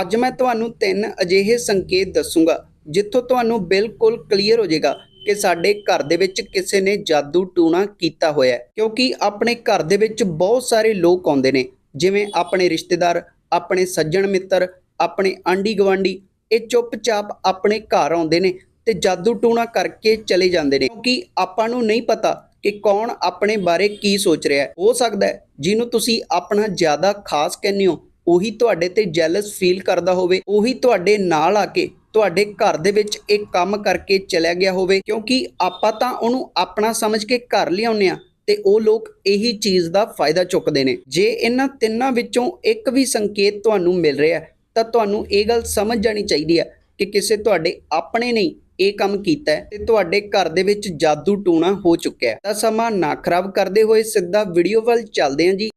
ਅੱਜ ਮੈਂ ਤੁਹਾਨੂੰ ਤਿੰਨ ਅਜਿਹੇ ਸੰਕੇਤ ਦੱਸੂਗਾ, ਜਿੱਥੋਂ ਤੁਹਾਨੂੰ ਬਿਲਕੁਲ ਕਲੀਅਰ ਹੋ ਜਾਏਗਾ ਕਿ ਸਾਡੇ ਘਰ ਦੇ ਵਿੱਚ ਕਿਸੇ ਨੇ ਜਾਦੂ ਟੂਣਾ ਕੀਤਾ ਹੋਇਆ ਕਿਉਂਕਿ ਆਪਣੇ ਘਰ ਦੇ ਵਿੱਚ ਬਹੁਤ ਸਾਰੇ ਲੋਕ ਆਉਂਦੇ ਨੇ, ਜਿਵੇਂ ਆਪਣੇ ਰਿਸ਼ਤੇਦਾਰ, ਆਪਣੇ ਸੱਜਣ ਮਿੱਤਰ, ਆਪਣੇ ਆਂਢੀ ਗਵਾਂਢੀ ਇਹ ਚੁੱਪਚਾਪ ਆਪਣੇ ਘਰ ਆਉਂਦੇ ਨੇ ਤੇ ਜਾਦੂ ਟੂਣਾ ਕਰਕੇ ਚਲੇ ਜਾਂਦੇ ਨੇ। ਕਿਉਂਕਿ ਆਪਾਂ ਨੂੰ ਨਹੀਂ ਪਤਾ ਕਿ ਕੌਣ ਆਪਣੇ ਬਾਰੇ ਕੀ ਸੋਚ ਰਿਹਾ ਹੈ। ਹੋ ਸਕਦਾ ਹੈ ਜਿਹਨੂੰ ਤੁਸੀਂ ਆਪਣਾ ਜ਼ਿਆਦਾ ਖਾਸ ਕਹਿੰਦੇ ਹੋ ਉਹੀ ਤੁਹਾਡੇ ਤੇ ਜੈਲਸ ਫੀਲ ਕਰਦਾ ਹੋਵੇ, ਉਹੀ ਤੁਹਾਡੇ ਨਾਲ ਆ ਕੇ ਤੁਹਾਡੇ ਘਰ ਦੇ ਵਿੱਚ ਇਹ ਕੰਮ ਕਰਕੇ ਚਲਿਆ ਗਿਆ ਹੋਵੇ, ਕਿਉਂਕਿ ਆਪਾਂ ਤਾਂ ਉਹਨੂੰ ਆਪਣਾ ਸਮਝ ਕੇ ਘਰ ਲਿਆਉਂਦੇ ਆ ਤੇ ਉਹ ਲੋਕ ਇਹੀ ਚੀਜ਼ ਦਾ ਫਾਇਦਾ ਚੁੱਕਦੇ ਨੇ। ਜੇ ਇਹਨਾਂ ਤਿੰਨਾਂ ਵਿੱਚੋਂ ਇੱਕ ਵੀ ਸੰਕੇਤ ਤੁਹਾਨੂੰ ਮਿਲ ਰਿਹਾ ਤਾਂ ਤੁਹਾਨੂੰ ਇਹ ਗੱਲ ਸਮਝ ਜਾਣੀ ਚਾਹੀਦੀ ਹੈ ਕਿ ਕਿਸੇ ਤੁਹਾਡੇ ਆਪਣੇ ਨਹੀਂ ਇਹ ਕੰਮ ਕੀਤਾ ਤੇ ਤੁਹਾਡੇ ਘਰ ਦੇ ਵਿੱਚ ਜਾਦੂ ਟੂਣਾ ਹੋ ਚੁੱਕਿਆ ਹੈ। ਤਾਂ ਸਮਾਂ ਨਾ ਖਰਾਬ ਕਰਦੇ ਹੋਏ ਸਿੱਧਾ ਵੀਡੀਓ ਵੱਲ ਚੱਲਦੇ ਹਾਂ ਜੀ।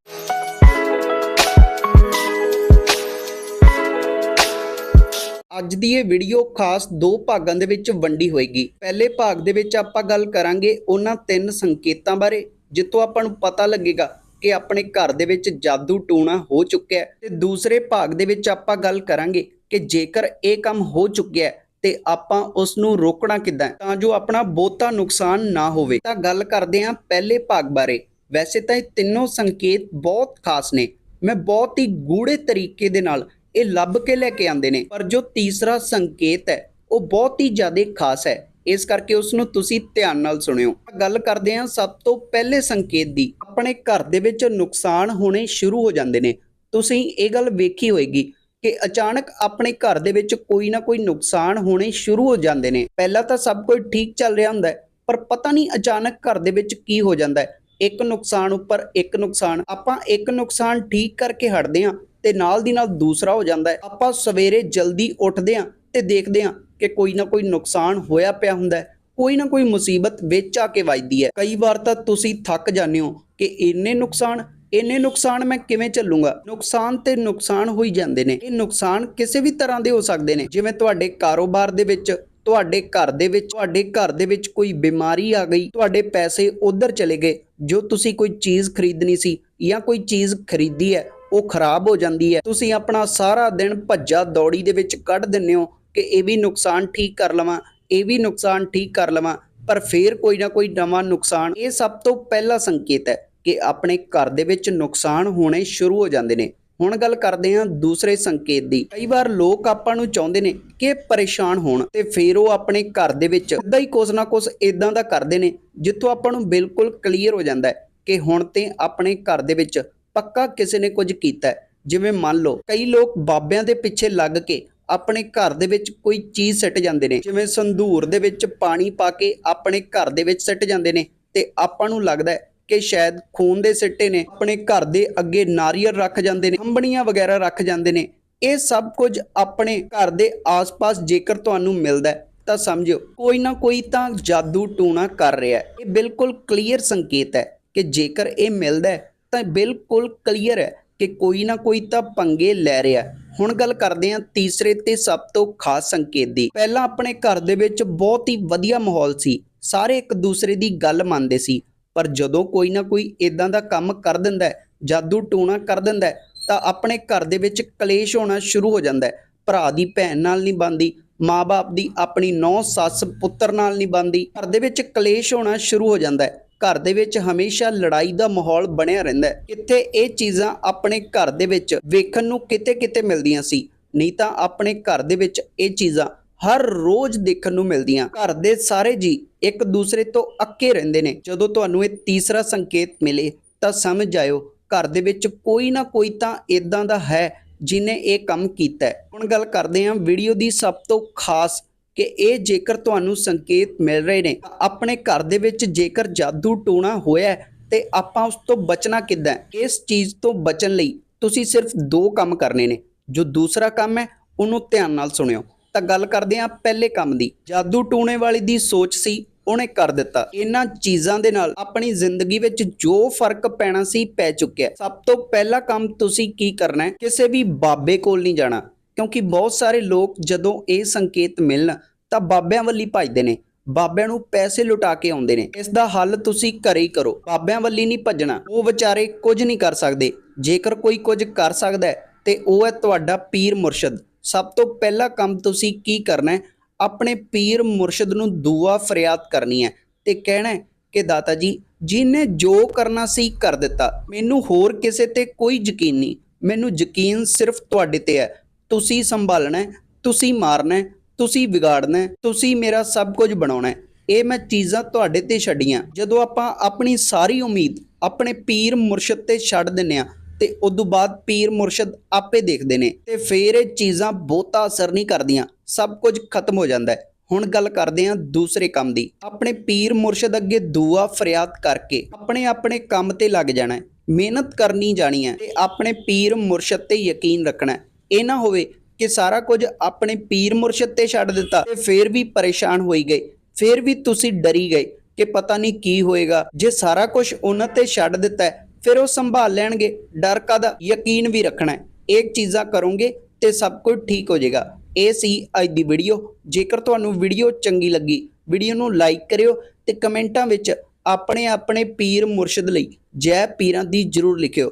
ਅੱਜ ਦੀ ਇਹ ਵੀਡੀਓ ਖਾਸ ਦੋ ਭਾਗਾਂ ਦੇ ਵਿੱਚ ਵੰਡੀ ਹੋਏਗੀ। ਪਹਿਲੇ ਭਾਗ ਦੇ ਵਿੱਚ ਆਪਾਂ ਗੱਲ ਕਰਾਂਗੇ ਉਹਨਾਂ ਤਿੰਨ ਸੰਕੇਤਾਂ ਬਾਰੇ, ਜਿੱਥੋਂ ਆਪਾਂ ਨੂੰ ਪਤਾ ਲੱਗੇਗਾ ਕਿ ਆਪਣੇ ਘਰ ਦੇ ਵਿੱਚ ਜਾਦੂ ਟੂਣਾ ਹੋ ਚੁੱਕਿਆ ਤੇ ਦੂਸਰੇ ਭਾਗ ਦੇ ਵਿੱਚ ਆਪਾਂ ਗੱਲ ਕਰਾਂਗੇ ਕਿ ਜੇਕਰ ਇਹ ਕੰਮ ਹੋ ਚੁੱਕਿਆ ਤੇ ਆਪਾਂ ਉਸ ਨੂੰ ਰੋਕਣਾ ਕਿੱਦਾਂ ਤਾਂ ਜੋ ਆਪਣਾ ਬਹੁਤਾ ਨੁਕਸਾਨ ਨਾ ਹੋਵੇ। ਤਾਂ ਗੱਲ ਕਰਦੇ ਹਾਂ ਪਹਿਲੇ ਭਾਗ ਬਾਰੇ। ਵੈਸੇ ਤਾਂ ਇਹ ਤਿੰਨੋਂ ਸੰਕੇਤ ਬਹੁਤ ਖਾਸ ਨੇ। ਮੈਂ ਬਹੁਤ ਹੀ ਗੂੜੇ ਤਰੀਕੇ ਦੇ ਨਾਲ ਇਹ ਲੱਭ ਕੇ ਲੈ ਕੇ ਆਉਂਦੇ ਨੇ। ਪਰ ਜੋ ਤੀਸਰਾ ਸੰਕੇਤ ਹੈ, ਉਹ ਬਹੁਤ ਹੀ ਜ਼ਿਆਦਾ ਖਾਸ ਹੈ। ਇਸ ਕਰਕੇ ਉਸ ਨੂੰ ਤੁਸੀਂ ਧਿਆਨ ਨਾਲ ਸੁਣਿਓ। ਗੱਲ ਕਰਦੇ ਹਾਂ ਸਭ ਤੋਂ ਪਹਿਲੇ ਸੰਕੇਤ ਦੀ। ਆਪਣੇ ਘਰ ਦੇ ਵਿੱਚ ਨੁਕਸਾਨ ਹੋਣੇ ਸ਼ੁਰੂ ਹੋ ਜਾਂਦੇ ਨੇ। ਤੁਸੀਂ ਇਹ ਗੱਲ ਵੇਖੀ ਹੋਏਗੀ ਕਿ ਅਚਾਨਕ ਆਪਣੇ ਘਰ ਦੇ ਵਿੱਚ ਕੋਈ ਨਾ ਕੋਈ ਨੁਕਸਾਨ ਹੋਣੇ ਸ਼ੁਰੂ ਹੋ ਜਾਂਦੇ ਨੇ। ਪਹਿਲਾਂ ਤਾਂ ਸਭ ਕੁਝ ਠੀਕ ਚੱਲ ਰਿਹਾ ਹੁੰਦਾ ਹੈ, ਪਰ ਪਤਾ ਨਹੀਂ ਅਚਾਨਕ ਘਰ ਦੇ ਵਿੱਚ ਕੀ ਹੋ ਜਾਂਦਾ ਹੈ। ਇੱਕ ਨੁਕਸਾਨ ਉੱਪਰ ਇੱਕ ਨੁਕਸਾਨ। ਆਪਾਂ ਇੱਕ ਨੁਕਸਾਨ ਠੀਕ ਕਰਕੇ ਹਟਦੇ ਹਾਂ ਤੇ ਨਾਲ ਦੀ ਨਾਲ ਦੂਸਰਾ ਹੋ ਜਾਂਦਾ ਹੈ। ਆਪਾਂ ਸਵੇਰੇ ਜਲਦੀ ਉੱਠਦੇ ਹਾਂ ਤੇ ਦੇਖਦੇ ਹਾਂ ਕਿ ਕੋਈ ਨਾ ਕੋਈ ਨੁਕਸਾਨ ਹੋਇਆ ਪਿਆ ਹੁੰਦਾ ਕੋਈ ਨਾ ਕੋਈ ਮੁਸੀਬਤ ਵਿੱਚ ਆ ਕੇ ਵੱਜਦੀ ਹੈ। ਕਈ ਵਾਰ ਤਾਂ ਤੁਸੀਂ ਥੱਕ ਜਾਂਦੇ ਹੋ ਕਿ ਇੰਨੇ ਨੁਕਸਾਨ ਇੰਨੇ ਨੁਕਸਾਨ ਮੈਂ ਕਿਵੇਂ ਚੱਲੂੰਗਾ? ਨੁਕਸਾਨ ਤੇ ਨੁਕਸਾਨ ਹੋਈ ਜਾਂਦੇ ਨੇ। ਇਹ ਨੁਕਸਾਨ ਕਿਸੇ ਵੀ ਤਰ੍ਹਾਂ ਦੇ ਹੋ ਸਕਦੇ ਨੇ। ਜਿਵੇਂ ਤੁਹਾਡੇ ਕਾਰੋਬਾਰ ਦੇ ਵਿੱਚ, ਤੁਹਾਡੇ ਘਰ ਦੇ ਵਿੱਚ, ਤੁਹਾਡੇ ਘਰ ਦੇ ਵਿੱਚ ਕੋਈ ਬਿਮਾਰੀ ਆ ਗਈ, ਤੁਹਾਡੇ ਪੈਸੇ ਉਧਰ ਚਲੇ ਗਏ, ਜੋ ਤੁਸੀਂ ਕੋਈ ਚੀਜ਼ ਖਰੀਦਣੀ ਸੀ ਜਾਂ ਕੋਈ ਚੀਜ਼ ਖਰੀਦੀ ਹੈ ਉਹ ਖਰਾਬ ਹੋ ਜਾਂਦੀ ਹੈ। ਤੁਸੀਂ ਆਪਣਾ ਸਾਰਾ ਦਿਨ ਭੱਜਾ ਦੌੜੀ ਦੇ ਵਿੱਚ ਕੱਢ ਦਿੰਦੇ ਹੋ ਕਿ ਇਹ ਵੀ ਨੁਕਸਾਨ ਠੀਕ ਕਰ ਲਵਾਂ, ਇਹ ਵੀ ਨੁਕਸਾਨ ਠੀਕ ਕਰ ਲਵਾਂ, ਪਰ ਫੇਰ ਕੋਈ ਨਾ ਕੋਈ ਨਵਾਂ ਨੁਕਸਾਨ। ਇਹ ਸਭ ਤੋਂ ਪਹਿਲਾ ਸੰਕੇਤ ਹੈ ਕਿ ਆਪਣੇ ਘਰ ਦੇ ਵਿੱਚ ਨੁਕਸਾਨ ਹੋਣੇ ਸ਼ੁਰੂ ਹੋ ਜਾਂਦੇ ਨੇ। ਹੁਣ ਗੱਲ ਕਰਦੇ ਹਾਂ ਦੂਸਰੇ ਸੰਕੇਤ ਦੀ। ਕਈ ਵਾਰ ਲੋਕ ਆਪਾਂ ਨੂੰ ਚਾਹੁੰਦੇ ਨੇ ਕਿ ਪਰੇਸ਼ਾਨ ਹੋਣ ਤੇ ਫਿਰ ਉਹ ਆਪਣੇ ਘਰ ਦੇ ਵਿੱਚ ਇਦਾਂ ਹੀ ਕੁਛ ਨਾ ਕੁਛ ਇਦਾਂ ਦਾ ਕਰਦੇ ਨੇ, ਜਿੱਥੋਂ ਆਪਾਂ ਨੂੰ ਬਿਲਕੁਲ ਕਲੀਅਰ ਹੋ ਜਾਂਦਾ ਹੈ ਕਿ ਹੁਣ ਤੇ ਆਪਣੇ ਘਰ ਦੇ ਵਿੱਚ ਪੱਕਾ ਕਿਸੇ ਨੇ ਕੁਝ ਕੀਤਾ ਜਿਵੇਂ ਮੰਨ ਲਓ, ਕਈ ਲੋਕ ਬਾਬਿਆਂ ਦੇ ਪਿੱਛੇ ਲੱਗ ਕੇ ਆਪਣੇ ਘਰ ਦੇ ਵਿੱਚ ਕੋਈ ਚੀਜ਼ ਸਿੱਟ ਜਾਂਦੇ ਨੇ। ਜਿਵੇਂ ਸੰਧੂਰ ਦੇ ਵਿੱਚ ਪਾਣੀ ਪਾ ਕੇ ਆਪਣੇ ਘਰ ਦੇ ਵਿੱਚ ਸਿੱਟ ਜਾਂਦੇ ਨੇ ਤੇ ਆਪਾਂ ਨੂੰ ਲੱਗਦਾ ਹੈ ਕਿ ਸ਼ਾਇਦ ਖੂਨ ਦੇ ਸਿੱਟੇ ਨੇ, ਆਪਣੇ ਘਰ ਦੇ ਅੱਗੇ ਨਾਰੀਅਲ ਰੱਖ ਜਾਂਦੇ ਨੇ ਅੰਬੜੀਆਂ ਵਗੈਰਾ ਰੱਖ ਜਾਂਦੇ ਨੇ। ਇਹ ਸਭ ਕੁਝ ਆਪਣੇ ਘਰ ਦੇ ਆਸ-ਪਾਸ ਜੇਕਰ ਤੁਹਾਨੂੰ ਮਿਲਦਾ ਤਾਂ ਸਮਝਿਓ, ਕੋਈ ਨਾ ਕੋਈ ਤਾਂ ਜਾਦੂ ਟੂਣਾ ਕਰ ਰਿਹਾ ਹੈ। ਇਹ ਬਿਲਕੁਲ ਕਲੀਅਰ ਸੰਕੇਤ ਹੈ ਕਿ ਜੇਕਰ ਇਹ ਮਿਲਦਾ ਹੈ ਤਾਂ ਬਿਲਕੁਲ ਕਲੀਅਰ ਹੈ ਕਿ ਕੋਈ ਨਾ ਕੋਈ ਤਾਂ ਪੰਗੇ ਲੈ ਰਿਹਾ ਹੁਣ ਗੱਲ ਕਰਦੇ ਹਾਂ ਤੀਸਰੇ ਤੇ ਸਭ ਤੋਂ ਖਾਸ ਸੰਕੇਤ ਦੀ। ਪਹਿਲਾਂ ਆਪਣੇ ਘਰ ਦੇ ਵਿੱਚ ਬਹੁਤ ਹੀ ਵਧੀਆ ਮਾਹੌਲ ਸੀ। ਸਾਰੇ ਇੱਕ ਦੂਸਰੇ ਦੀ ਗੱਲ ਮੰਨਦੇ ਸੀ। ਪਰ ਜਦੋਂ ਕੋਈ ਨਾ ਕੋਈ ਇਦਾਂ ਦਾ ਕੰਮ ਕਰ ਦਿੰਦਾ ਜਾਦੂ ਟੂਣਾ ਕਰ ਦਿੰਦਾ ਤਾਂ ਆਪਣੇ ਘਰ ਦੇ ਵਿੱਚ ਕਲੇਸ਼ ਹੋਣਾ ਸ਼ੁਰੂ ਹੋ ਜਾਂਦਾ ਭਰਾ ਦੀ ਭੈਣ ਨਾਲ ਨਹੀਂ ਬਣਦੀ, ਮਾਂ-ਬਾਪ ਦੀ ਆਪਣੀ ਨੌ ਸੱਸ ਪੁੱਤਰ ਨਾਲ ਨਹੀਂ ਬਣਦੀ। ਘਰ ਦੇ ਵਿੱਚ ਕਲੇਸ਼ ਹੋਣਾ ਸ਼ੁਰੂ ਹੋ ਜਾਂਦਾ ਹੈ। ਘਰ ਦੇ ਵਿੱਚ ਹਮੇਸ਼ਾ ਲੜਾਈ ਦਾ ਮਾਹੌਲ ਬਣਿਆ ਰਹਿੰਦਾ ਹੈ। ਕਿਤੇ ਇਹ ਚੀਜ਼ਾਂ ਆਪਣੇ ਘਰ ਦੇ ਵਿੱਚ ਵੇਖਣ ਨੂੰ ਕਿਤੇ-ਕਿਤੇ ਮਿਲਦੀਆਂ ਸੀ। ਨਹੀਂ ਤਾਂ ਆਪਣੇ ਘਰ ਦੇ ਵਿੱਚ ਇਹ ਚੀਜ਼ਾਂ ਹਰ ਰੋਜ਼ ਦੇਖਣ ਨੂੰ ਮਿਲਦੀਆਂ। ਘਰ ਦੇ ਸਾਰੇ ਜੀ ਇੱਕ ਦੂਸਰੇ ਤੋਂ ਅੱਕੇ ਰਹਿੰਦੇ ਨੇ। ਜਦੋਂ ਤੁਹਾਨੂੰ ਇਹ ਤੀਸਰਾ ਸੰਕੇਤ ਮਿਲੇ ਤਾਂ ਸਮਝ ਆਇਓ, ਘਰ ਦੇ ਵਿੱਚ ਕੋਈ ਨਾ ਕੋਈ ਤਾਂ ਇਦਾਂ ਦਾ ਹੈ ਜਿਨੇ ਇਹ ਕੰਮ ਕੀਤਾ ਹੁਣ ਗੱਲ ਕਰਦੇ ਹਾਂ ਵੀਡੀਓ ਦੀ ਸਭ ਤੋਂ ਖਾਸ ਕਿ ਇਹ ਜੇਕਰ ਤੁਹਾਨੂੰ ਸੰਕੇਤ ਮਿਲ ਰਹੇ ਨੇ, ਆਪਣੇ ਘਰ ਦੇ ਵਿੱਚ ਜੇਕਰ ਜਾਦੂ ਟੂਣਾ ਹੋਇਆ ਤੇ ਆਪਾਂ ਉਸ ਤੋਂ ਬਚਣਾ ਕਿੱਦਾਂ ਇਸ ਚੀਜ਼ ਤੋਂ ਬਚਣ ਲਈ ਤੁਸੀਂ ਸਿਰਫ ਦੋ ਕੰਮ ਕਰਨੇ ਨੇ। ਜੋ ਦੂਸਰਾ ਕੰਮ ਹੈ, ਉਹਨੂੰ ਧਿਆਨ ਨਾਲ ਸੁਣਿਓ। ਤਾਂ ਗੱਲ ਕਰਦੇ ਹਾਂ ਪਹਿਲੇ ਕੰਮ ਦੀ। ਜਾਦੂ ਟੂਣੇ ਵਾਲੀ ਦੀ ਸੋਚ ਸੀ, ਉਹਨੇ ਕਰ ਦਿੱਤਾ। ਇਹਨਾਂ ਚੀਜ਼ਾਂ ਦੇ ਨਾਲ ਆਪਣੀ ਜ਼ਿੰਦਗੀ ਵਿੱਚ ਜੋ ਫ਼ਰਕ ਪੈਣਾ ਸੀ, ਪੈ ਚੁੱਕਿਆ ਸਭ ਤੋਂ ਪਹਿਲਾ ਕੰਮ ਤੁਸੀਂ ਕੀ ਕਰਨਾ ਹੈ? ਕਿਸੇ ਵੀ ਬਾਬੇ ਕੋਲ ਨਹੀਂ ਜਾਣਾ। ਕਿਉਂਕਿ ਬਹੁਤ ਸਾਰੇ ਲੋਕ ਜਦੋਂ ਇਹ ਸੰਕੇਤ ਮਿਲਣ ਤਾਂ ਬਾਬਿਆਂ ਵੱਲ ਹੀ ਭੱਜਦੇ ਨੇ, ਬਾਬਿਆਂ ਨੂੰ ਪੈਸੇ ਲੁਟਾ ਕੇ ਆਉਂਦੇ ਨੇ। ਇਸ ਦਾ ਹੱਲ ਤੁਸੀਂ ਘਰੇ ਹੀ ਕਰੋ, ਬਾਬਿਆਂ ਵੱਲ ਨਹੀਂ ਭੱਜਣਾ। ਉਹ ਵਿਚਾਰੇ ਕੁਝ ਨਹੀਂ ਕਰ ਸਕਦੇ। ਜੇਕਰ ਕੋਈ ਕੁਝ ਕਰ ਸਕਦਾ ਤੇ ਉਹ ਹੈ ਤੁਹਾਡਾ ਪੀਰ ਮੁਰਸ਼ਦ। ਸਭ ਤੋਂ ਪਹਿਲਾ ਕੰਮ ਤੁਸੀਂ ਕੀ ਕਰਨਾ ਹੈ? ਆਪਣੇ ਪੀਰ ਮੁਰਸ਼ਦ ਨੂੰ ਦੁਆ ਫਰਿਆਦ ਕਰਨੀ ਹੈ ਤੇ ਕਹਿਣਾ ਹੈ ਕਿ, ਦਾਤਾ ਜੀ, ਜਿਹਨੇ ਜੋ ਕਰਨਾ ਸੀ ਕਰ ਦਿੱਤਾ। ਮੈਨੂੰ ਹੋਰ ਕਿਸੇ ਤੇ ਕੋਈ ਯਕੀਨ ਨਹੀਂ। ਮੈਨੂੰ ਯਕੀਨ ਸਿਰਫ ਤੁਹਾਡੇ ਤੇ ਹੈ। ਤੁਸੀਂ ਸੰਭਾਲਣਾ ਤੁਸੀਂ ਮਾਰਨਾ ਤੁਸੀਂ ਵਿਗਾੜਨਾ ਤੁਸੀਂ ਮੇਰਾ ਸਭ ਕੁਝ ਬਣਾਉਣਾ ਇਹ ਮੈਂ ਚੀਜ਼ਾਂ ਤੁਹਾਡੇ ਤੇ ਛੱਡੀਆਂ। ਜਦੋਂ ਆਪਾਂ ਆਪਣੀ ਸਾਰੀ ਉਮੀਦ ਆਪਣੇ ਪੀਰ ਮੁਰਸ਼ਦ ਤੇ ਛੱਡ ਦਿੰਨੇ ਆ ਤੇ ਉਦੋਂ ਬਾਅਦ ਪੀਰ ਮੁਰਸ਼ਦ ਆਪੇ ਦੇਖਦੇ ਨੇ ਤੇ ਫੇਰ ਇਹ ਚੀਜ਼ਾਂ ਬਹੁਤਾ ਅਸਰ ਨਹੀਂ ਕਰਦੀਆਂ। ਸਭ ਕੁਝ ਖਤਮ ਹੋ ਜਾਂਦਾ ਹੈ। ਹੁਣ ਗੱਲ ਕਰਦੇ ਹਾਂ ਦੂਸਰੇ ਕੰਮ ਦੀ। ਆਪਣੇ ਪੀਰ ਮੁਰਸ਼ਦ ਅੱਗੇ ਦੁਆ ਫਰਿਆਦ ਕਰਕੇ ਆਪਣੇ ਆਪਣੇ ਕੰਮ ਤੇ ਲੱਗ ਜਾਣਾ ਮਿਹਨਤ ਕਰਨੀ ਜਾਣੀ ਹੈ ਤੇ ਆਪਣੇ ਪੀਰ ਮੁਰਸ਼ਦ ਤੇ ਯਕੀਨ ਰੱਖਣਾ ਇਹ ਨਾ ਹੋਵੇ ਕਿ ਸਾਰਾ ਕੁਝ ਆਪਣੇ ਪੀਰ ਮੁਰਸ਼ਦ ਤੇ ਛੱਡ ਦਿੱਤਾ ਤੇ ਫੇਰ ਵੀ ਪਰੇਸ਼ਾਨ ਹੋਈ ਗਏ। ਫੇਰ ਵੀ ਤੁਸੀਂ ਡਰੀ ਗਏ ਕਿ ਪਤਾ ਨਹੀਂ ਕੀ ਹੋਏਗਾ। ਜੇ ਸਾਰਾ ਕੁਝ ਉਹਨਾਂ ਤੇ ਛੱਡ ਦਿੱਤਾ ਫਿਰ ਉਹ ਸੰਭਾਲ ਲੈਣਗੇ। ਡਰ ਕਾਦਾ ਯਕੀਨ ਵੀ ਰੱਖਣਾ ਹੈ। ਇਹ ਚੀਜ਼ਾਂ ਕਰੋਗੇ ਤੇ ਸਭ ਕੁਝ ਠੀਕ ਹੋ ਜਾਏਗਾ। ਇਹ ਸੀ ਅੱਜ ਦੀ ਵੀਡੀਓ। ਜੇਕਰ ਤੁਹਾਨੂੰ ਵੀਡੀਓ ਚੰਗੀ ਲੱਗੀ, ਵੀਡੀਓ ਨੂੰ ਲਾਈਕ ਕਰਿਓ ਤੇ ਕਮੈਂਟਾਂ ਵਿੱਚ ਆਪਣੇ ਆਪਣੇ ਪੀਰ ਮੁਰਸ਼ਿਦ ਲਈ ਜੈ ਪੀਰਾਂ ਦੀ ਜਰੂਰ ਲਿਖਿਓ।